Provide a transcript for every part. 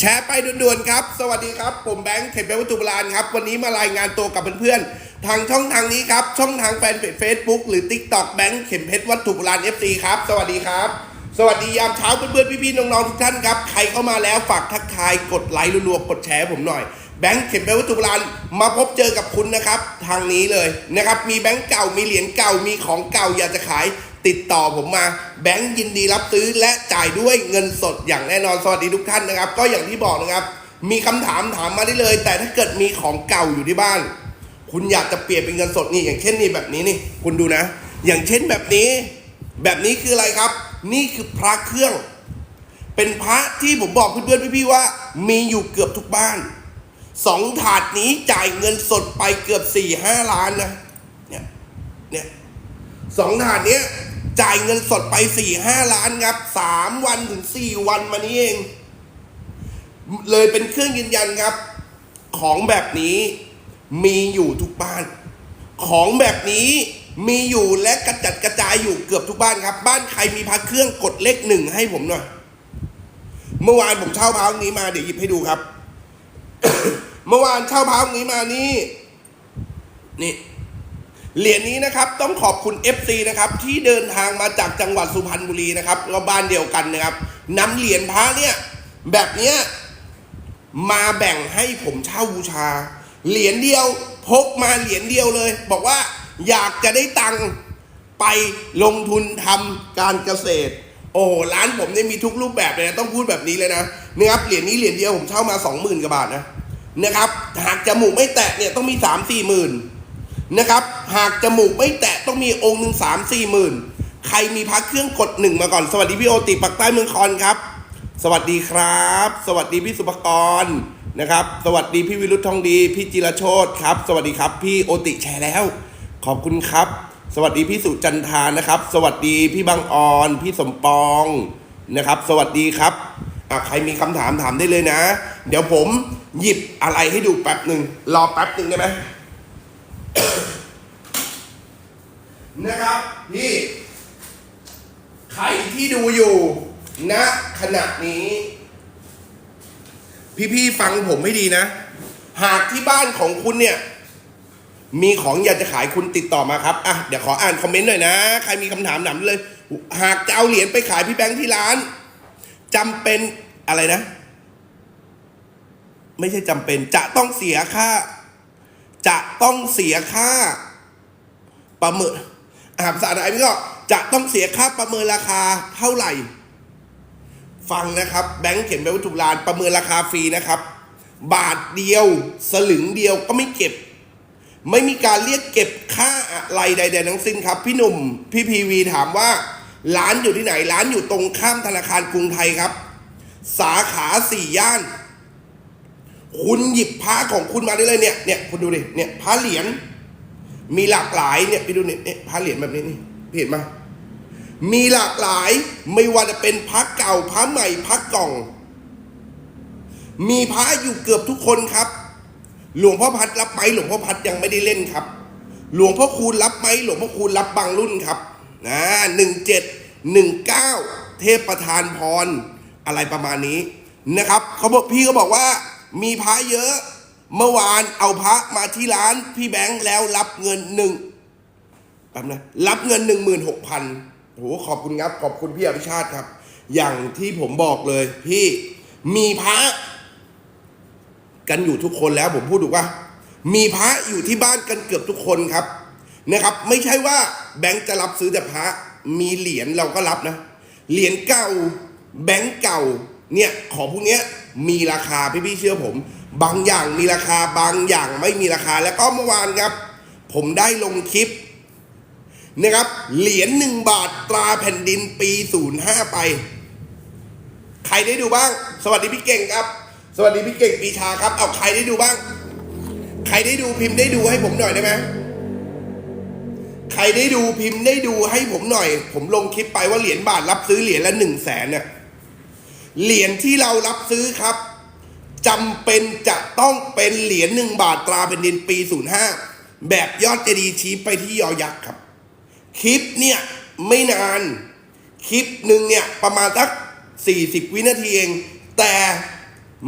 แชร์ไปด่วนๆครับ สวัสดีครับ ผมแบงค์เขตเป็นวัตถุโบราณครับ วันนี้มารายงานตัวกับเพื่อนๆ ทางช่องทางนี้ครับ ช่องทางแฟนเพจ Facebook หรือ TikTok แบงค์เข็มเพชรวัตถุโบราณ FC ครับ สวัสดีครับ สวัสดียามเช้าเพื่อนๆ พี่ๆ น้องๆ ทุกท่านครับ ใครเข้ามาแล้วฝากทักทาย กดไลค์รัวๆ กดแชร์ผมหน่อย แบงค์เข็มเพชรวัตถุโบราณ มาพบเจอกับคุณนะครับ ทางนี้เลยนะครับ มีแบงค์เก่า มีเหรียญเก่า มีของเก่าอยากจะขาย ติดต่อผมมาแบงค์ยินดีรับซื้อและจ่ายด้วยเงินสดอย่างแน่นอนสวัสดีทุกท่านนะครับ ก็อย่างที่บอกนะครับ มีคำถามถามมาได้เลย แต่ถ้าเกิดมีของเก่าอยู่ที่บ้าน คุณอยากจะเปลี่ยนเป็นเงินสดนี่อย่างเช่นนี่แบบนี้นี่คุณดูนะ อย่างเช่นแบบนี้ แบบนี้คืออะไรครับ นี่คือพระเครื่อง เป็นพระที่ผมบอกเพื่อนๆพี่ๆว่า มีอยู่เกือบทุกบ้านสองถาดนี้จ่ายเงินสดไปเกือบสี่ห้าล้านนะเนี่ยเนี่ยสองถาดเนี้ย จ่ายเงินสดไปสี่ห้าล้านครับสามวันถึงสี่วันมานี้เอง เลยเป็นเครื่องยืนยันครับ ของแบบนี้มีอยู่ทุกบ้าน ของแบบนี้มีอยู่และกระจัดกระจายอยู่เกือบทุกบ้านครับ บ้านใครมีพักเครื่องกดเลขหนึ่งให้ผมหน่อย เมื่อวานผมเช่าพาองค์นี้มาเดี๋ยวหยิบให้ดูครับ เมื่อวานเช่าพาองค์นี้มานี่นี่ เหรียญนี้นะครับต้องขอบคุณ FC นะครับที่เดินทางมาจากจังหวัดสุพรรณบุรีนะครับก็บ้านเดียวกันนะครับนำเหรียญพระเนี่ยแบบเนี้ยมาแบ่งให้ผมเช่าบูชา เหรียญเดียวพกมาเหรียญเดียวเลย บอกว่าอยากจะได้ตังค์ไปลงทุนทำการเกษตร โอ้ร้านผมเนี่ยมีทุกรูปแบบเลยนะต้องพูดแบบนี้เลยนะนะครับเหรียญนี้เหรียญเดียวผมเช่ามาสองหมื่นกว่าบาทนะนะครับหากจมูกไม่แตะเนี่ยต้องมีสามสี่หมื่น นะครับ หากจมูกไม่แตะต้องมีองค์หนึ่งสามสี่หมื่นใครมีพักเครื่องกดหนึ่งมาก่อน สวัสดีพี่โอติปักใต้เมืองคอนครับ สวัสดีครับ สวัสดีพี่สุภกรนะครับ สวัสดีพี่วิรุธทองดี พี่จิรโชตครับ สวัสดีครับ พี่โอติแชร์แล้ว ขอบคุณครับ สวัสดีพี่สุจันทานะครับ สวัสดีพี่บางออน พี่สมปองนะครับ สวัสดีครับใครมีคำถามถามได้เลยนะ เดี๋ยวผมหยิบอะไรให้ดูแป๊บหนึ่งรอแป๊บหนึ่งได้ไหม นะครับพี่ใครที่ดูอยู่ณขณะนี้ พี่ๆฟังผมให้ดีนะ หากที่บ้านของคุณเนี่ย มีของอยากจะขายคุณติดต่อมาครับอะเดี๋ยวขออ่านคอมเมนต์หน่อยนะ ใครมีคำถามหนำเลย หากจะเอาเหรียญไปขายพี่แบงค์ที่ร้านจำเป็นอะไรนะ ไม่ใช่จำเป็นจะต้องเสียค่า จะต้องเสียค่าประเมิน อ่านภาษาไทยพี่ก็จะต้องเสียค่าประเมินราคาเท่าไหร่ ฟังนะครับ แบงค์เขียนไปวัตถุโบราณประเมินราคาฟรีนะครับ บาทเดียวสลึงเดียวก็ไม่เก็บ ไม่มีการเรียกเก็บค่าอะไรใดๆทั้งสิ้นครับ พี่หนุ่มพี่พีวีถามว่า ร้านอยู่ที่ไหน ร้านอยู่ตรงข้ามธนาคารกรุงไทยครับ สาขาสี่ย่าน คุณหยิบพระของคุณมาได้เลยเนี่ยเนี่ยคุณดูดิเนี่ยพระเหรียญ มีหลากหลายเนี่ยไปดูเนี่ยเนี่ยพระเหรียญแบบนี้นี่พี่เห็นไหมมีหลากหลายไม่ว่าจะเป็นพระเก่าพระใหม่พระกล่อง มีพระอยู่เกือบทุกคนครับ หลวงพ่อพัดรับไหมหลวงพ่อพัดยังไม่ได้เล่นครับ หลวงพ่อคูณรับไหมหลวงพ่อคูณรับบางรุ่นครับนะหนึ่งเจ็ดหนึ่งเก้าเทพประธานพรอะไรประมาณนี้นะครับเขาบอกพี่ก็บอกว่ามีพระเยอะ เมื่อวานเอาพระมาที่ร้านพี่แบงค์แล้วรับเงินหนึ่งแป๊บนะรับเงินหนึ่งหมื่นหกพันโหขอบคุณครับ ขอบคุณพี่อภิชาติครับ อย่างที่ผมบอกเลย พี่มีพระกันอยู่ทุกคนแล้วผมพูดถูกว่ามีพระอยู่ที่บ้านกันเกือบทุกคนครับนะครับ ไม่ใช่ว่าแบงค์จะรับซื้อแต่พระมีเหรียญเราก็รับนะ เหรียญเก่าแบงค์เก่าเนี่ยของพวกเนี้ยมีราคาพี่พี่เชื่อผม บางอย่างมีราคาบางอย่างไม่มีราคาแล้วก็เมื่อวานครับ ผมได้ลงคลิปนะครับเหรียญหนึ่งบาทตราแผ่นดินปี 05 ไป ใครได้ดูบ้าง สวัสดีพี่เก่งครับ สวัสดีพี่เก่งปีชาครับ เอาใครได้ดูบ้าง ใครได้ดูพิมพ์ได้ดูให้ผมหน่อยได้ไหมใครได้ดูพิมพ์ได้ดูให้ผมหน่อย ผมลงคลิปไปว่าเหรียญบาทรับซื้อเหรียญละหนึ่งแสนเนี่ยเหรียญที่เรารับซื้อครับ จำเป็นจะต้องเป็นเหรียญหนึ่งบาทตราเป็นดินปี 05 แบบยอดเจดีย์ชี้ไปที่ยอยักษ์ครับ คลิปเนี่ยไม่นาน คลิปหนึ่งเนี่ยประมาณสัก 40 วินาทีเอง แต่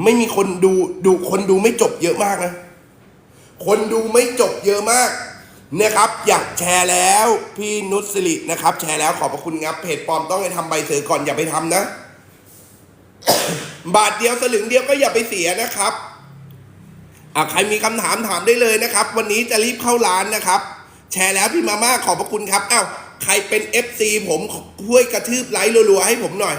ไม่มีคนดูดูคนดูไม่จบเยอะมากนะ คนดูไม่จบเยอะมากนะครับ อยากแชร์แล้วพี่นุชสิรินะครับ แชร์แล้วขอบพระคุณครับเพจปลอมต้องไปทำใบเสือก่อนอย่าไปทำนะ บาทเดียวสลึงเดียวก็อย่าไปเสียนะครับอะใครมีคำถามถามได้เลยนะครับ วันนี้จะรีบเข้าร้านนะครับ แชร์แล้วพี่มาม่าขอบพระคุณครับอ้าวใครเป็น FC ผมช่วยกระทืบไลค์รัวๆให้ผมหน่อย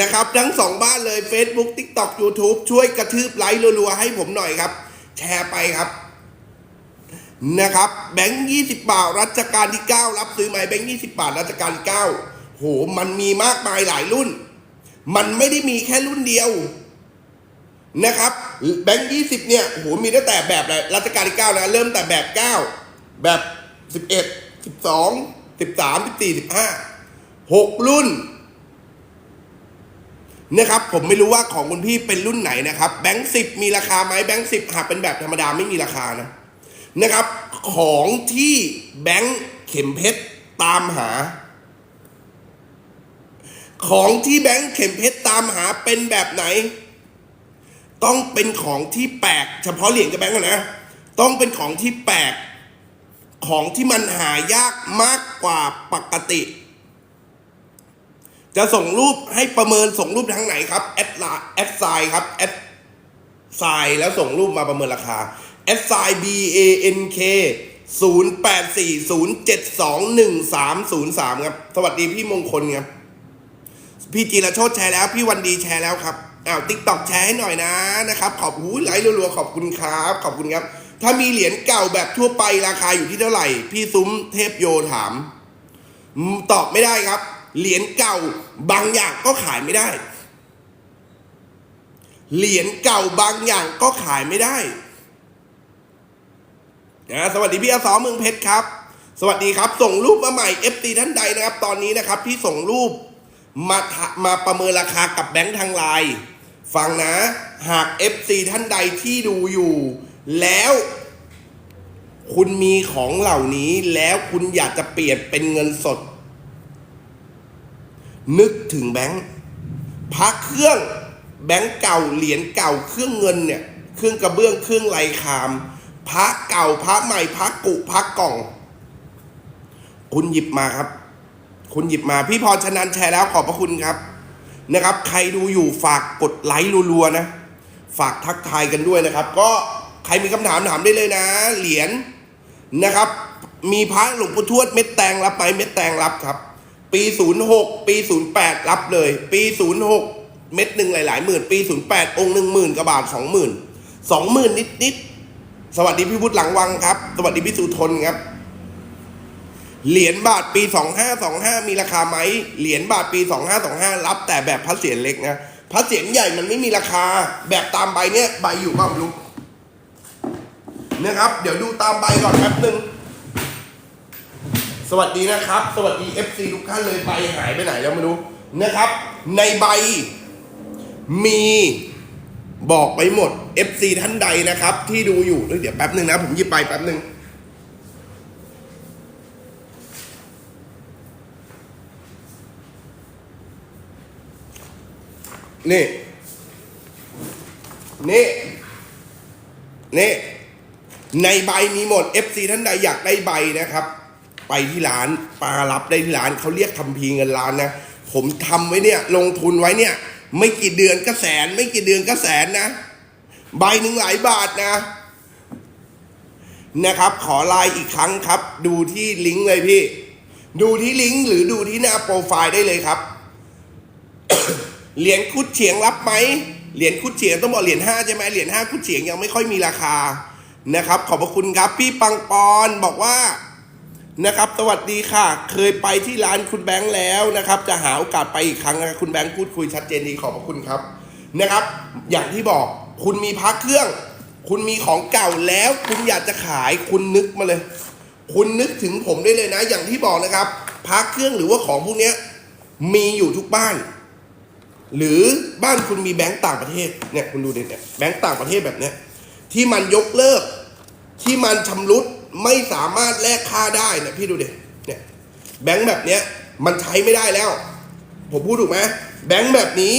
นะครับ ทั้งสองบ้านเลย Facebook TikTok YouTube ช่วยกระทืบไลค์รัวๆให้ผมหน่อยครับ แชร์ไปครับนะครับแบงค์ยี่สิบบาทรัชกาลที่เก้ารับซื้อไหมแบงค์ยี่สิบบาทรัชกาลที่เก้าโหมันมีมากมายหลายรุ่น มันไม่ได้มีแค่รุ่นเดียวนะครับแบงค์ยี่สิบเนี่ยโหมีตั้งแต่แบบอะไรรัชกาลที่เก้านะเริ่มแต่แบบเก้าแบบสิบเอ็ดสิบสองสิบสามสิบสี่สิบห้าหกรุ่นนะครับผมไม่รู้ว่าของคุณพี่เป็นรุ่นไหนนะครับแบงค์สิบมีราคาไหมแบงค์สิบหากเป็นแบบธรรมดาไม่มีราคานะนะครับ ของที่แบงค์เข็มเพชรตามหา ของที่แบงค์เข็มเพชรตามหาเป็นแบบไหน ต้องเป็นของที่แปลก เฉพาะเหรียญกับแบงค์นนะ ต้องเป็นของที่แปลก ของที่มันหายากมากกว่าปกติ จะส่งรูปให้ประเมินส่งรูปทางไหนครับแอดไลน์แอดไซน์ครับแอดไซน์แล้วส่งรูปมาประเมินราคาแอดไซน์ B A N K 0 8 4 0 7 2 1 3 0 3 ครับ สวัสดีพี่มงคลครับ พี่จีรโชตแชร์แล้ว พี่วันดีแชร์แล้วครับอ้าวติ๊กต็อกแชร์ให้หน่อยนะนะครับ ขอบหูไลค์รัวๆขอบคุณครับ ขอบคุณครับ ถ้ามีเหรียญเก่าแบบทั่วไปราคาอยู่ที่เท่าไหร่ พี่ซุ้มเทพโยถาม ตอบไม่ได้ครับ เหรียญเก่าบางอย่างก็ขายไม่ได้ เหรียญเก่าบางอย่างก็ขายไม่ได้นะสวัสดีพี่อาสอเมืองเพชรครับ สวัสดีครับ ส่งรูปมาใหม่ FT ท่านใดนะครับ ตอนนี้นะครับพี่ส่งรูป มามาประเมินราคากับแบงค์ทางไลน์ฟังนะ หาก FC ท่านใดที่ดูอยู่ แล้ว คุณมีของเหล่านี้แล้วคุณอยากจะเปลี่ยนเป็นเงินสด นึกถึงแบงค์พระเครื่องแบงค์เก่าเหรียญเก่าเครื่องเงินเนี่ย เครื่องกระเบื้องเครื่องไรคามพระเก่าพระใหม่พระกุพระกล่อง คุณหยิบมาครับ คุณหยิบมาพี่พรชนันแชร์แล้วขอบพระคุณครับนะครับ ใครดูอยู่ฝากกดไลค์รัวๆนะ ฝากทักทายกันด้วยนะครับ ก็ใครมีคำถามถามได้เลยนะ เหรียญนะครับ มีพระหลวงปู่ทวดเม็ดแตงรับไหมเม็ดแตงรับครับ ปี 06 ปี 08 รับเลย ปี 06 เม็ดหนึ่งหลายๆหมื่น ปี 08 องค์หนึ่งหมื่นกว่าบาทสองหมื่นสองหมื่นนิดนิดๆสวัสดีพี่พุทธหลังวังครับ สวัสดีพี่สุทนครับ เหรียญบาทปี 2525 มีราคาไหม เหรียญบาทปี 2525 รับแต่แบบพระเศียรเล็กนะพระเศียรใหญ่มันไม่มีราคา แบบตามใบเนี้ยใบอยู่บ้างลูกนะครับ เดี๋ยวดูตามใบก่อนแป๊บนึง สวัสดีนะครับ สวัสดี FC ทุกท่านเลยใบหายไปไหนแล้วไม่รู้นะครับ ในใบมีบอกไปหมด FC ท่านใดนะครับ ที่ดูอยู่เดี๋ยวแป๊บนึงนะ ผมหยิบไปแป๊บนึง นี่ นี่ นี่ ในใบมีหมด FC ท่านใดอยากได้ใบนะครับ ไปที่ร้านปลารับได้ที่ร้านเขาเรียกทำพีเงินล้านนะ ผมทำไว้เนี่ย ลงทุนไว้เนี่ย ไม่กี่เดือนก็แสน ไม่กี่เดือนก็แสนนะ ใบหนึ่งหลายบาทนะนะครับ ขอไลน์อีกครั้งครับ ดูที่ลิงก์เลยพี่ ดูที่ลิงก์หรือดูที่หน้าโปรไฟล์ได้เลยครับ เหรียญคุดเฉียงรับไหมเหรียญคุดเฉียงต้องบอกเหรียญห้าใช่ไหมเหรียญห้าคุดเฉียงยังไม่ค่อยมีราคานะครับ ขอบพระคุณครับพี่ปังปอนบอกว่านะครับ สวัสดีค่ะ เคยไปที่ร้านคุณแบงค์แล้วนะครับ จะหาโอกาสไปอีกครั้งนะค,คุณแบงค์พูดคุยชัดเจนดีขอบพระคุณครับนะครับ อย่างที่บอกคุณมีพักเครื่อง คุณมีของเก่าแล้ว คุณอยากจะขายคุณนึกมาเลย คุณนึกถึงผมได้เลยนะ อย่างที่บอกนะครับพักเครื่องหรือว่าของพวกนี้มีอยู่ทุกบ้าน หรือบ้านคุณมีแบงก์ต่างประเทศเนี่ยคุณดูดิเนี่ยแบงก์ต่างประเทศแบบเนี้ยที่มันยกเลิก ที่มันชำรุดไม่สามารถแลกค่าได้เนี่ยพี่ดูดิเนี่ยแบงก์แบบเนี้ยมันใช้ไม่ได้แล้ว ผมพูดถูกไหมแบงก์แบบนี้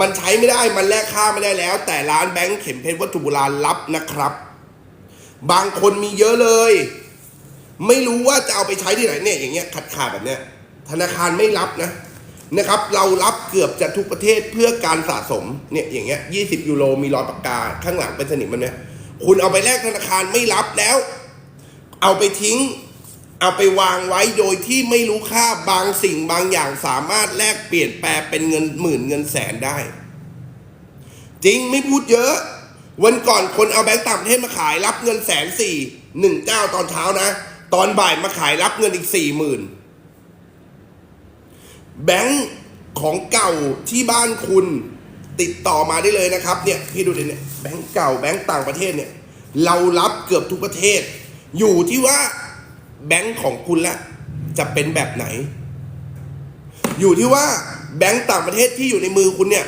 มันใช้ไม่ได้มันแลกค่าไม่ได้แล้ว แต่ร้านแบงค์เข็มเพชรวัตถุโบราณรับนะครับ บางคนมีเยอะเลย ไม่รู้ว่าจะเอาไปใช้ที่ไหนเนี่ยอย่างเงี้ยขาดขาดๆแบบเนี้ยธนาคารไม่รับนะ นะครับเรารับเกือบจะทุกประเทศเพื่อการสะสมเนี่ยอย่างเงี้ยยี่สิบยูโรมีรอยปากกาข้างหลังเป็นสนิมมันเนี่ยคุณเอาไปแลกธนาคารไม่รับแล้ว เอาไปทิ้ง เอาไปวางไว้โดยที่ไม่รู้ค่าบางสิ่งบางอย่างสามารถแลกเปลี่ยนแปลเป็นเงินหมื่นเงินแสนได้ จริงไม่พูดเยอะ วันก่อนคนเอาแบงค์ต่างประเทศมาขายรับเงินแสนสี่หนึ่งเจ้าตอนเช้านะ ตอนบ่ายมาขายรับเงินอีกสี่หมื่น แบงค์ของเก่าที่บ้านคุณติดต่อมาได้เลยนะครับเนี่ยพี่ดูดิเนี่ยแบงค์เก่าแบงค์ต่างประเทศเนี่ยเรารับเกือบทุกประเทศ อยู่ที่ว่าแบงค์ของคุณละจะเป็นแบบไหน อยู่ที่ว่าแบงก์ต่างประเทศที่อยู่ในมือคุณเนี่ย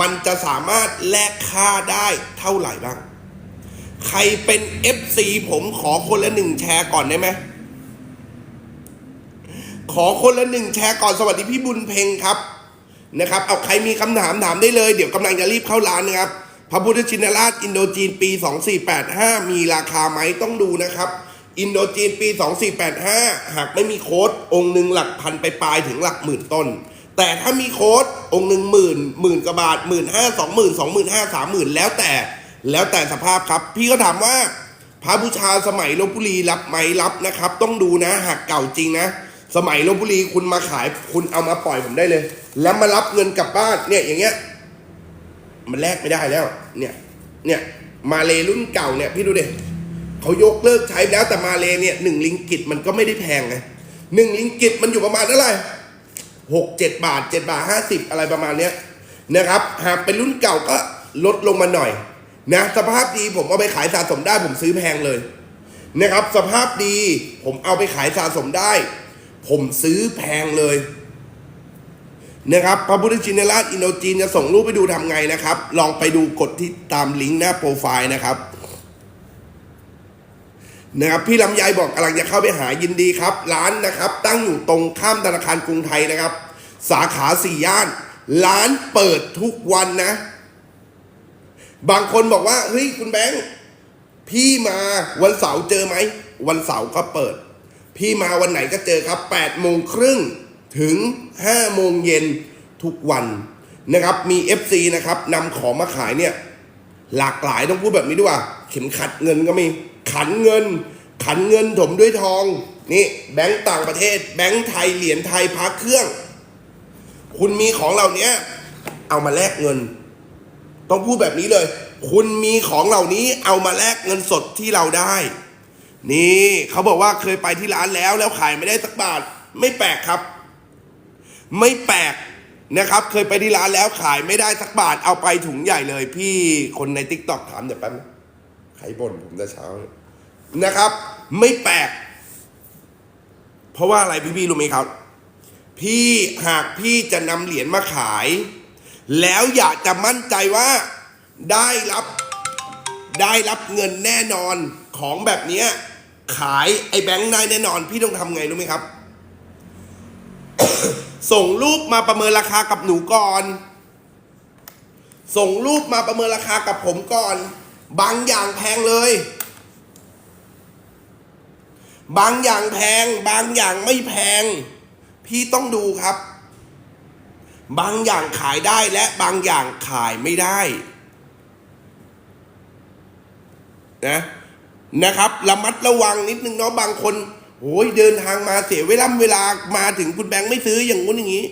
มันจะสามารถแลกค่าได้เท่าไหร่บ้าง ใครเป็น FC ผมขอคนละหนึ่งแชร์ก่อนได้ไหม ขอคนละหนึ่งแชร์ก่อนสวัสดีพี่บุญเพ็งครับนะครับ เอาใครมีคำถามถามได้เลย เดี๋ยวกำลังจะรีบเข้าร้านนะครับ พระพุทธชินราชอินโดจีนปี 2485 มีราคาไหมต้องดูนะครับ อินโดจีนปี 2485 หากไม่มีโค้ดองค์หนึ่งหลักพันไปปลายถึงหลักหมื่นต้น แต่ถ้ามีโค้ดองค์หนึ่งหมื่นหมื่นกว่าบาทหมื่นห้าสองหมื่นสองหมื่นห้าสามหมื่นแล้วแต่แล้วแต่สภาพครับ พี่ก็ถามว่าพระบูชาสมัยลบบุรีรับไหมรับนะครับ ต้องดูนะ หากเก่าจริงนะ สมัยลบบุรีคุณมาขายคุณเอามาปล่อยผมได้เลย แล้วมารับเงินกลับบ้านเนี่ยอย่างเงี้ย มันแลกไม่ได้แล้ว เนี่ย เนี่ยมาเลรุ่นเก่าเนี่ยพี่ดูดิเขายกเลิกใช้แล้วแต่มาเลเนี่ยหนึ่งลิงกิตมันก็ไม่ได้แพงไงหนึ่งลิงกิตมันอยู่ประมาณเท่าไหร่หกเจ็ดบาทเจ็ดบาทห้าสิบอะไรประมาณเนี้ยนะครับหากเป็นรุ่นเก่าก็ลดลงมาหน่อยนะสภาพดีผมเอาไปขายสะสมได้ผมซื้อแพงเลยนะครับ สภาพดีผมเอาไปขายสะสมได้ ผมซื้อแพงเลยนะครับพระพุทธชินราชอินโดจีนจะส่งรูปไปดูทำไงนะครับ ลองไปดูกดที่ตามลิงก์หน้าโปรไฟล์นะครับนะครับพี่ลำไยบอกกำลังจะเข้าไปหายินดีครับ ร้านนะครับ ตั้งอยู่ตรงข้ามธนาคารกรุงไทยนะครับ สาขาสี่ย่าน ร้านเปิดทุกวันนะ บางคนบอกว่าเฮ้ยคุณแบงค์พี่มาวันเสาร์เจอไหม วันเสาร์ก็เปิด พี่มาวันไหนก็เจอครับ8โมงครึ่งถึง5โมงเย็นทุกวันนะครับ มี FC นะครับนำของมาขายเนี่ย หลากหลายต้องพูดแบบนี้ด้วยว่า เข็มขัดเงินก็มี ขันเงิน ขันเงินถมด้วยทอง นี่แบงก์ต่างประเทศ แบงก์ไทยเหรียญไทยพักเครื่อง คุณมีของเหล่านี้เอามาแลกเงิน ต้องพูดแบบนี้เลย คุณมีของเหล่านี้เอามาแลกเงินสดที่เราได้ นี่เขาบอกว่าเคยไปที่ร้านแล้วแล้วขายไม่ได้สักบาท ไม่แปลกครับ ไม่แปลกนะครับ เคยไปที่ร้านแล้วขายไม่ได้สักบาท เอาไปถุงใหญ่เลย พี่คนในทิกต็อกถามเดี๋ยวแป๊บนึงใครบ่นผมแต่เช้านะครับ ไม่แปลก เพราะว่าอะไรพี่พี่ๆรู้ไหมครับ พี่หากพี่จะนำเหรียญมาขาย แล้วอยากจะมั่นใจว่าได้รับได้รับเงินแน่นอนของแบบนี้ ขายไอ้แบงค์ได้แน่นอน พี่ต้องทำไงรู้ไหมครับ ส่งรูปมาประเมินราคากับหนูก่อน ส่งรูปมาประเมินราคากับผมก่อน บางอย่างแพงเลย บางอย่างแพง บางอย่างไม่แพง พี่ต้องดูครับ บางอย่างขายได้และบางอย่างขายไม่ได้ นะ นะครับระมัดระวังนิดนึงเนาะบางคนโอ้ยเดินทางมาเสียเวลาเวลามาถึงคุณแบงค์ไม่ซื้ออย่างงู้นอย่างนี้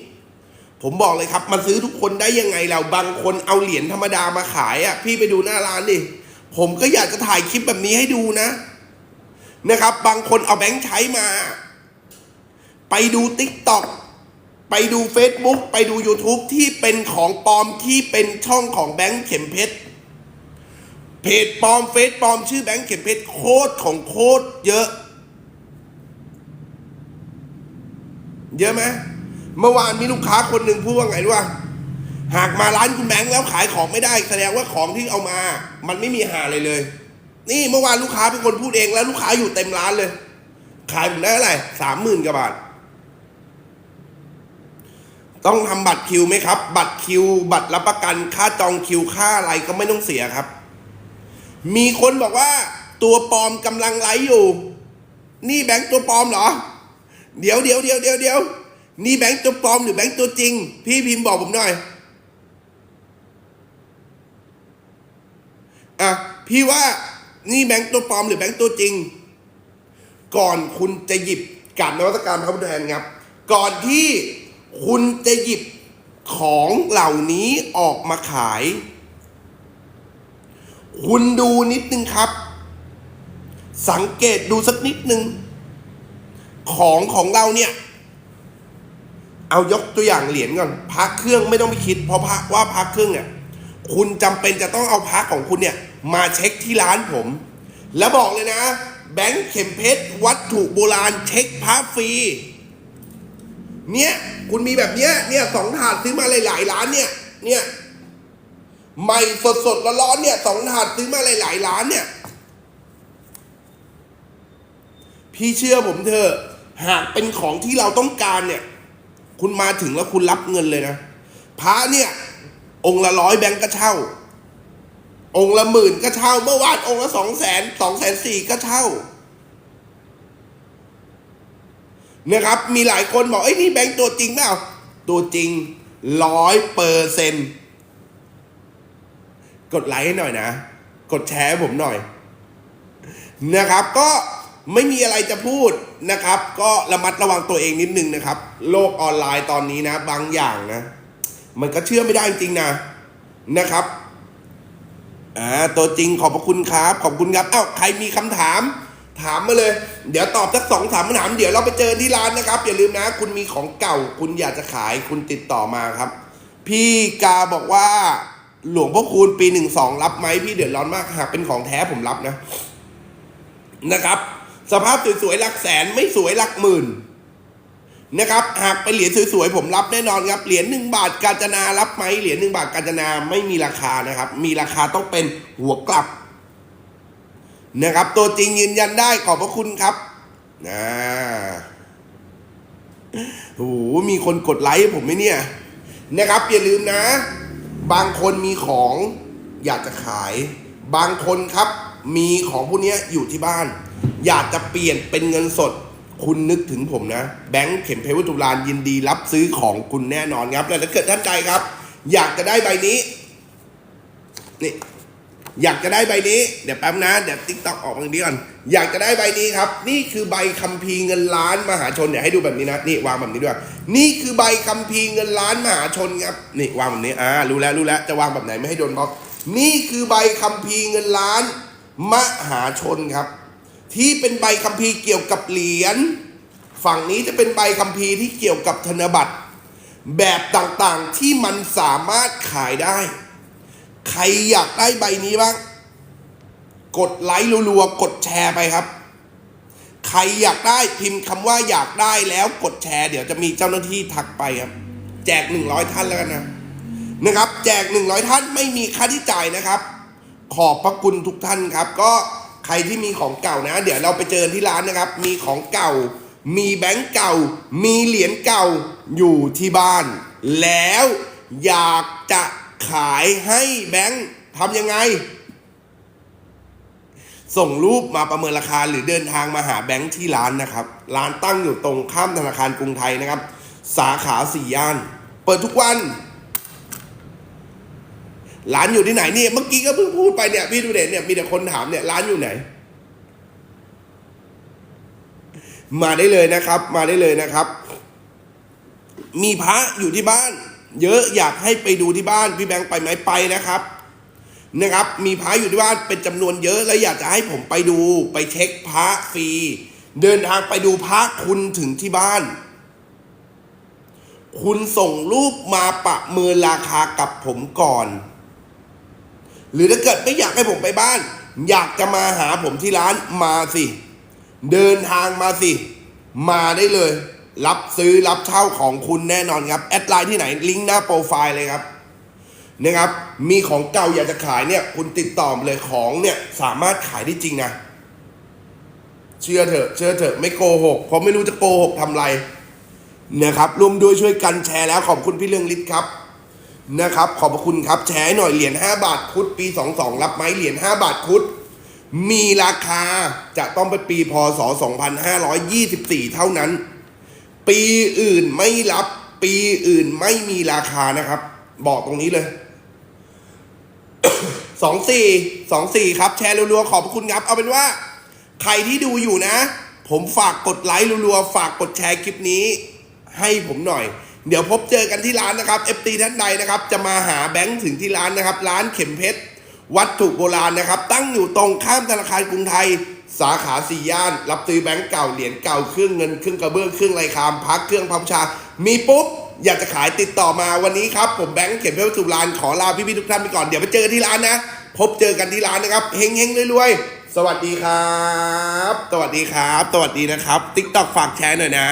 ผมบอกเลยครับมาซื้อทุกคนได้ยังไงเราบางคนเอาเหรียญธรรมดามาขายอะ่ะ พี่ไปดูหน้าร้านดิผมก็อยากจะถ่ายคลิปแบบนี้ให้ดูนะ นะครับ บางคนเอาแบงค์ใช้มา ไปดูติ๊กต็อกไปดู Facebook ไปดู YouTube ที่เป็นของปลอมที่เป็นช่องของแบงค์เข็มเพชร เพจปลอมเฟซปลอมชื่อแบงค์เข็มเพชรโคตรของโคตรเยอะ เยอะไหมเมื่อวานมีลูกค้าคนหนึ่งพูดว่าไงรู้ป่ะหากมาร้านคุณแบงค์แล้วขายของไม่ได้ แสดงว่าของที่เอามา มันไม่มีหาอะไรเลย นี่เมื่อวานลูกค้าเป็นคนพูดเองแล้วลูกค้าอยู่เต็มร้านเลย ขายผมได้เท่าไหร่สามหมื่นกว่าบาทตต้องทำบัตรคิวไหมครับ บัตรคิว บัตรรับประกันค่าจองคิวค่าอะไรก็ไม่ต้องเสียครับ มีคนบอกว่า ตัวปลอมกำลังไลฟ์อยู่ นี่แบงค์ตัวปลอมเหรอ เดี๋ยวเดี๋ยวเดี๋ยวเดี๋ยวเดี๋ยวนี่แบงค์ตัวปลอมหรือแบงค์ตัวจริง พี่พิมพ์บอกผมหน่อยอะพี่ว่านี่แบงค์ตัวปลอมหรือแบงค์ตัวจริง ก่อนคุณจะหยิบการนวัตกรรมพระพุทธแทนครับ ก่อนที่คุณจะหยิบของเหล่านี้ออกมาขาย คุณดูนิดนึงครับ สังเกตดูสักนิดนึง ของของเราเนี่ย เอายกตัวอย่างเหรียญก่อนพักเครื่องไม่ต้องไปคิด เพราะพักว่าพักเครื่องเนี่ยคุณจำเป็นจะต้องเอาพักของคุณเนี่ย มาเช็คที่ร้านผม แล้วบอกเลยนะ แบงค์เข็มเพชรวัตถุโบราณเช็คพระฟรีเนี่ยคุณมีแบบเนี้ยเนี่ยสองถาดซื้อมาหลายๆร้านเนี่ยเนี่ย ใหม่สดๆร้อนๆเนี่ยสองถาดซื้อมาหลายๆร้านเนี่ย พี่เชื่อผมเถอะหากเป็นของที่เราต้องการเนี่ย คุณมาถึงแล้วคุณรับเงินเลยนะพระเนี่ย องค์ละร้อยแบงก์ก็เช่า องค์ละหมื่นก็เช่า เมื่อวานองค์ละสองแสนสองแสนสี่ก็เช่านะครับ มีหลายคนบอกไอ้นี่แบงก์ตัวจริงเปล่าตัวจริงร้อยเปอร์เซ็น กดไลค์ให้หน่อยนะ กดแชร์ให้ผมหน่อย นะครับ ก็ไม่มีอะไรจะพูดนะครับ ก็ระมัดระวังตัวเองนิดนึงนะครับ โลกออนไลน์ตอนนี้นะ บางอย่างนะ มันก็เชื่อไม่ได้จริงนะนะครับอ่าตัวจริงขอบพระคุณครับ ขอบคุณครับอ้าวใครมีคำถาม ถามมาเลย เดี๋ยวตอบสักสองสามคำถาม เดี๋ยวเราไปเจอที่ร้านนะครับ อย่าลืมนะ คุณมีของเก่า คุณอยากจะขายคุณติดต่อมาครับ พี่กาบอกว่า หลวงพ่อคูณปีหนึ่งสองรับไหมพี่เดือดร้อนมากหากเป็นของแท้ผมรับนะ นะครับ สภาพสวยๆหลักแสนไม่สวยหลักหมื่นนะครับ หากเป็นเหรียญสวยๆผมรับแน่นอนครับเหรียญหนึ่งบาทกาญจนารับไหมเหรียญหนึ่งบาทกาญจนาไม่มีราคานะครับ มีราคาต้องเป็นหัวกลับ นะครับ ตัวจริงยืนยันได้ขอบพระคุณครับนะโอ้โหมีคนกดไลค์ผมไหมเนี่ย นะครับอย่าลืมนะ บางคนมีของอยากจะขาย บางคนครับมีของพวกนี้อยู่ที่บ้าน อยากจะเปลี่ยนเป็นเงินสด คุณนึกถึงผมนะ แบงค์เข็มเพชรวัตถุโบรานยินดีรับซื้อของคุณแน่นอนครับ แล้วถ้าเกิดท่านใดครับ อยากจะได้ใบนี้นี่ อยากจะได้ใบนี้เดี๋ยวแป๊บนะเดี๋ยวติ๊กต็อกออกตรงนี้ก่อนอยากจะได้ใบนี้ครับ นี่คือใบคัมภีร์เงินล้านมหาชนเดี๋ยวให้ดูแบบนี้นะนี่วางแบบนี้ด้วย นี่คือใบคัมภีร์เงินล้านมหาชนครับนี่วางแบบนี้อ่ารู้แล้วรู้แล้วจะวางแบบไหนไม่ให้โดนบล็อก นี่คือใบคัมภีร์เงินล้านมหาชนครับ ที่เป็นใบคัมภีร์เกี่ยวกับเหรียญฝั่งนี้จะเป็นใบคัมภีร์ที่เกี่ยวกับธนบัตร แบบต่างๆที่มันสามารถขายได้ ใครอยากได้ใบนี้บ้าง กดไลค์รัวๆ กดแชร์ไปครับ ใครอยากได้พิมพ์คำว่าอยากได้แล้วกดแชร์ เดี๋ยวจะมีเจ้าหน้าที่ทักไปครับ แจก 100 ท่านแล้วกันนะนะครับ แจก 100 ท่านไม่มีค่าใช้จ่ายนะครับ ขอบพระคุณทุกท่านครับ ก็ใครที่มีของเก่านะ เดี๋ยวเราไปเจอที่ร้านนะครับ มีของเก่า มีแบงก์เก่า มีเหรียญเก่าอยู่ที่บ้าน แล้วอยากจะ ขายให้แบงก์ทำยังไง ส่งรูปมาประเมินราคาหรือเดินทางมาหาแบงค์ที่ร้านนะครับ ร้านตั้งอยู่ตรงข้ามธนาคารกรุงไทยนะครับ สาขาสี่ย่าน เปิดทุกวันร้านอยู่ที่ไหนนี่เมื่อกี้ก็เพิ่งพูดไปเนี่ยพี่ดูเด่นเนี่ยมีแต่คนถามเนี่ยร้านอยู่ไหน มาได้เลยนะครับ มาได้เลยนะครับ มีพระอยู่ที่บ้าน เยอะอยากให้ไปดูที่บ้านพี่แบงค์ไปไหมไปนะครับนะครับ มีพระอยู่ที่บ้านเป็นจำนวนเยอะแล้วอยากจะให้ผมไปดูไปเช็คพระฟรีเดินทางไปดูพระคุณถึงที่บ้าน คุณส่งรูปมาประเมินราคากับผมก่อน หรือถ้าเกิดไม่อยากให้ผมไปบ้าน อยากจะมาหาผมที่ร้านมาสิ เดินทางมาสิ มาได้เลย รับซื้อรับเช่าของคุณแน่นอนครับ แอดไลน์ที่ไหนลิงก์หน้าโปรไฟล์เลยครับนะครับมีของเก่าอยากจะขายเนี่ย คุณติดต่อมเลยของเนี่ยสามารถขายได้จริงนะเชื่อเถอะเชื่อเถอะไม่โกหกเพราะไม่รู้จะโกหกทำไรนะครับร่วมด้วยช่วยกันแชร์แล้วขอบคุณพี่เรืองฤทธิ์ครับนะครับ ขอบคุณครับแชร์ให้หน่อยเหรียญ5บาทคุดปี 22 รับไหมเหรียญ5บาทคุดมีราคาจะต้องเป็นปีพศ 2524 เท่านั้น ปีอื่นไม่รับ ปีอื่นไม่มีราคานะครับ บอกตรงนี้เลยสองสี่สองสี่ครับ แชร์รัวๆขอบคุณครับ เอาเป็นว่า ใครที่ดูอยู่นะ ผมฝากกดไลค์รัวๆฝากกดแชร์คลิปนี้ ให้ผมหน่อย เดี๋ยวพบเจอกันที่ร้านนะครับ FT ท่านใดนะครับ จะมาหาแบงค์ถึงที่ร้านนะครับ ร้านเข็มเพชรวัตถุโบราณนะครับ ตั้งอยู่ตรงข้ามธนาคารกรุงไทย สาขาสี่ย่าน รับซื้อแบงก์เก่าเหรียญเก่าเครื่องเงินเครื่องกระเบื้องเครื่องไรคามพักเครื่องพับชา มีปุ๊บอยากจะขายติดต่อมาวันนี้ครับ ผมแบงค์เข็มเพชรสุราณขอลาพี่ๆทุกท่านไปก่อนเดี๋ยวไปเจอกันที่ร้านนะ พบเจอกันที่ร้านนะครับเฮงเฮงๆรวยๆสวัสดีครับ สวัสดีครับ สวัสดีนะครับติ๊กต็อกฝากแชร์หน่อยนะ